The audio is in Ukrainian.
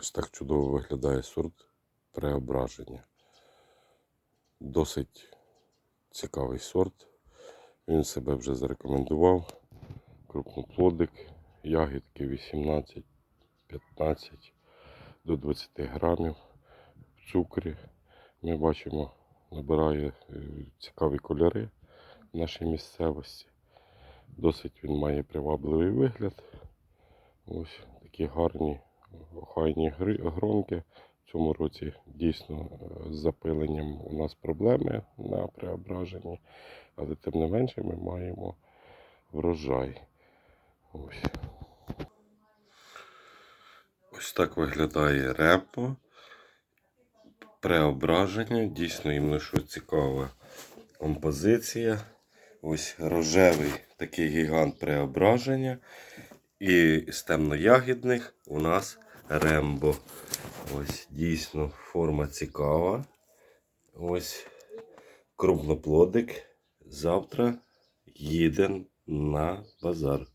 Ось так чудово виглядає сорт преображення. Досить цікавий сорт. Він себе вже зарекомендував. Крупноплодик, ягідки 18-15 до 20 грамів. В цукрі ми бачимо, набирає е, цікаві кольори в нашій місцевості. Досить він має привабливий вигляд. Ось такі гарні охайні гронки. В цьому році дійсно е, з запиленням у нас проблеми на преображенні, але тим не менше ми маємо врожай. Ось. Ось так виглядає репо. Преображення. Дійсно, іменно що цікава композиція. Ось рожевий такий гігант преображення. І з темноягідних у нас рембо. Ось дійсно форма цікава. Ось крупноплодик. Завтра їде на базар.